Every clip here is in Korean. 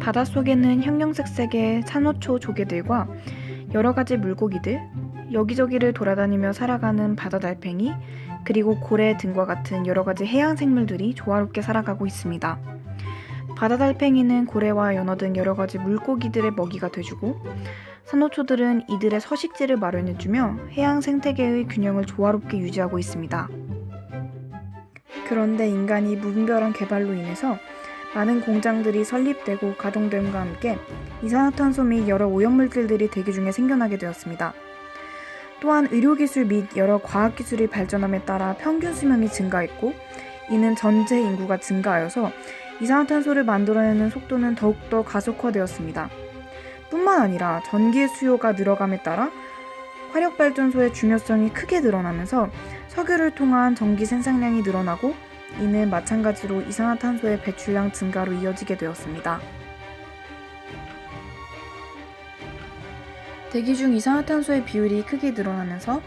바닷속에는 형형색색의 산호초 조개들과 여러 가지 물고기들, 여기저기를 돌아다니며 살아가는 바다 달팽이, 그리고 고래 등과 같은 여러 가지 해양 생물들이 조화롭게 살아가고 있습니다. 바다 달팽이는 고래와 연어 등 여러 가지 물고기들의 먹이가 돼주고, 산호초들은 이들의 서식지를 마련해주며 해양 생태계의 균형을 조화롭게 유지하고 있습니다. 그런데 인간이 무분별한 개발로 인해서 많은 공장들이 설립되고 가동됨과 함께 이산화탄소 및 여러 오염물질들이 대기 중에 생겨나게 되었습니다. 또한 의료기술 및 여러 과학기술이 발전함에 따라 평균 수명이 증가했고 이는 전체 인구가 증가하여서 이산화탄소를 만들어내는 속도는 더욱더 가속화되었습니다. 뿐만 아니라 전기의 수요가 늘어감에 따라 화력발전소의 중요성이 크게 늘어나면서 석유를 통한 전기 생산량이 늘어나고 이는 마찬가지로 이산화탄소의 배출량 증가로 이어지게 되었습니다. 대기 중 이산화탄소의 비율이 크게 늘어나면서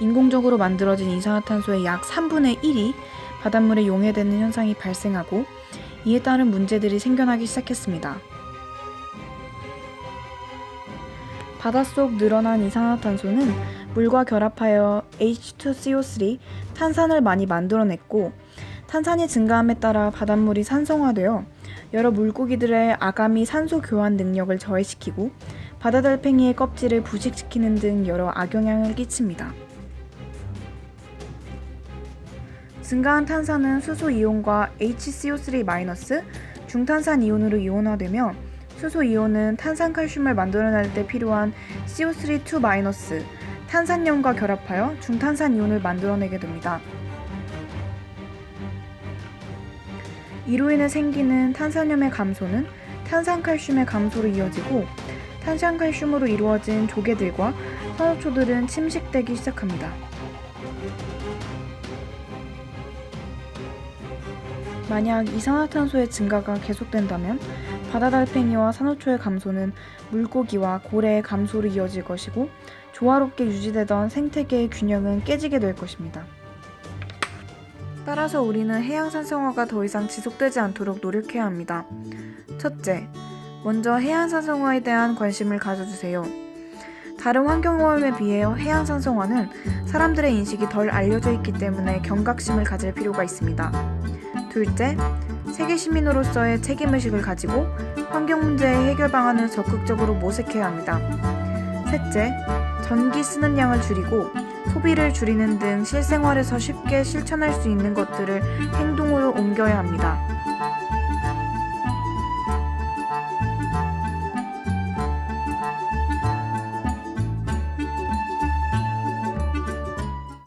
인공적으로 만들어진 이산화탄소의 약 3분의 1이 바닷물에 용해되는 현상이 발생하고 이에 따른 문제들이 생겨나기 시작했습니다. 바닷속 늘어난 이산화탄소는 물과 결합하여 H2CO3 탄산을 많이 만들어냈고 탄산이 증가함에 따라 바닷물이 산성화되어 여러 물고기들의 아가미 산소 교환 능력을 저해시키고 바다달팽이의 껍질을 부식시키는 등 여러 악영향을 끼칩니다. 증가한 탄산은 수소 이온과 HCO3- 중탄산 이온으로 이온화되며 수소 이온은 탄산칼슘을 만들어낼 때 필요한 CO3-2- 탄산염과 결합하여 중탄산 이온을 만들어내게 됩니다. 이로 인해 생기는 탄산염의 감소는 탄산칼슘의 감소로 이어지고 탄산칼슘으로 이루어진 조개들과 산호초들은 침식되기 시작합니다. 만약 이산화탄소의 증가가 계속된다면 바다달팽이와 산호초의 감소는 물고기와 고래의 감소로 이어질 것이고 조화롭게 유지되던 생태계의 균형은 깨지게 될 것입니다. 따라서 우리는 해양 산성화가 더 이상 지속되지 않도록 노력해야 합니다. 첫째, 먼저 해양산성화에 대한 관심을 가져주세요. 다른 환경오염에 비해 해양 산성화는 사람들의 인식이 덜 알려져 있기 때문에 경각심을 가질 필요가 있습니다. 둘째, 세계 시민으로서의 책임의식을 가지고 환경 문제의 해결 방안을 적극적으로 모색해야 합니다. 셋째, 전기 쓰는 양을 줄이고 소비를 줄이는 등 실생활에서 쉽게 실천할 수 있는 것들을 행동으로 옮겨야 합니다.